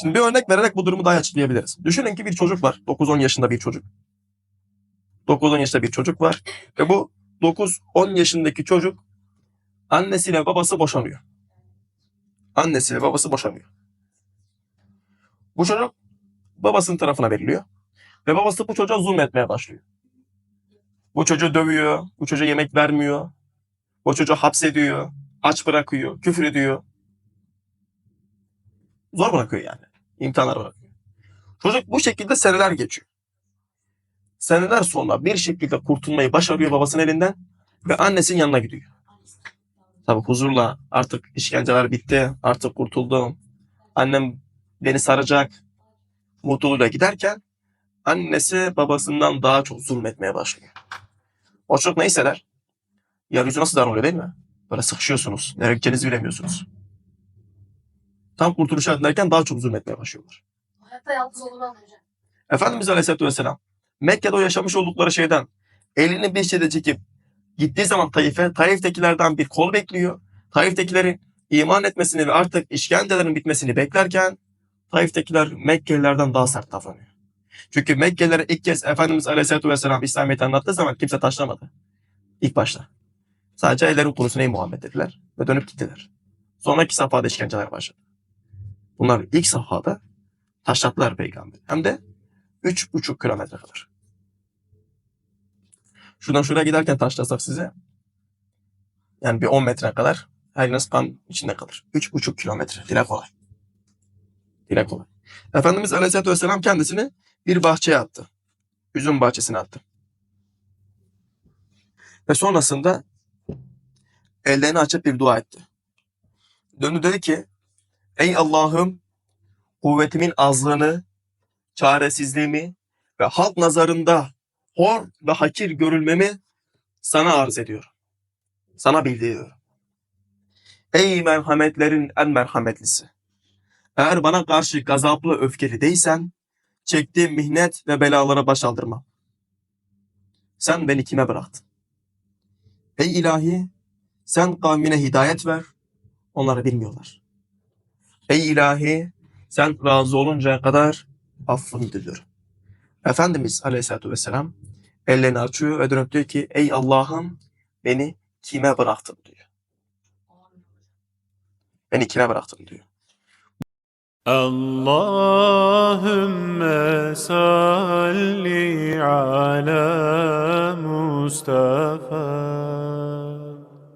Şimdi bir örnek vererek bu durumu daha açıklayabiliriz. Düşünün ki bir çocuk var. 9-10 yaşında bir çocuk. 9-10 yaşında bir çocuk var. Ve bu 9-10 yaşındaki çocuk annesiyle babası boşanıyor. Annesiyle babası boşanıyor. Bu çocuk babasının tarafına veriliyor. Ve babası bu çocuğa zulmetmeye başlıyor. Bu çocuğu dövüyor, bu çocuğa yemek vermiyor, bu çocuğu hapsediyor, aç bırakıyor, küfür ediyor. Zor bırakıyor yani. İmtihanlar bırakıyor. Çocuk bu şekilde seneler geçiyor. Seneler sonra bir şekilde kurtulmayı başarıyor babasının elinden ve annesinin yanına gidiyor. Tabi huzurla artık işkenceler bitti, artık kurtuldum. Annem beni saracak mutluluğuyla giderken annesi babasından daha çok zulmetmeye başlıyor. O çocuk ne hisseder? Yeryüzü nasıl dar oluyor değil mi? Böyle sıkışıyorsunuz. Nereye gideceğinizi bilemiyorsunuz. Tam kurtuluşa ederken daha çok zulmetmeye başlıyorlar. Hayatta yalnız olduğunu anlayacak. Efendimiz Aleyhisselatü Vesselam Mekke'de o yaşamış oldukları şeyden elini bir şeyde çekip gittiği zaman Taif'e Taif'tekilerden bir kol bekliyor. Taif'tekilerin iman etmesini ve artık işkencelerin bitmesini beklerken Taif'tekiler Mekkelilerden daha sert davranıyor. Çünkü Mekkelilere ilk kez Efendimiz Aleyhisselatü Vesselam İslamiyet'i anlattığı zaman kimse taşlamadı. İlk başta. Sadece ellerin konusuna ey Muhammed dediler ve dönüp gittiler. Sonraki safhada işkenceler başladı. Bunlar ilk safhada taşlattılar peygamberi. Hem de üç buçuk kilometre kadar. Şuradan şuraya giderken taşlasak size yani bir 10 metre kadar her yeriniz kan içinde kalır. Üç buçuk kilometre. Dile kolay. Dile kolay. Efendimiz Aleyhisselatü Vesselam kendisini bir bahçeye attı. Üzüm bahçesine attı. Ve sonrasında ellerini açıp bir dua etti. Döndü dedi ki Ey Allah'ım kuvvetimin azlığını, çaresizliğimi ve halk nazarında hor ve hakir görülmemi sana arz ediyorum. Sana bildiriyorum. Ey merhametlerin en merhametlisi. Eğer bana karşı gazaplı öfkeli değilsen, çektiğim mihnet ve belalara baş aldırmam. Sen beni kime bıraktın? Ey ilahi, sen kavmine hidayet ver, onları bilmiyorlar. Ey ilahi sen razı oluncaya kadar affını diliyorum. Efendimiz Aleyhisselatü Vesselam ellerini açıyor ve dönüp diyor ki ey Allah'ım beni kime bıraktın diyor. Beni kime bıraktın diyor. Allahümme salli ala Mustafa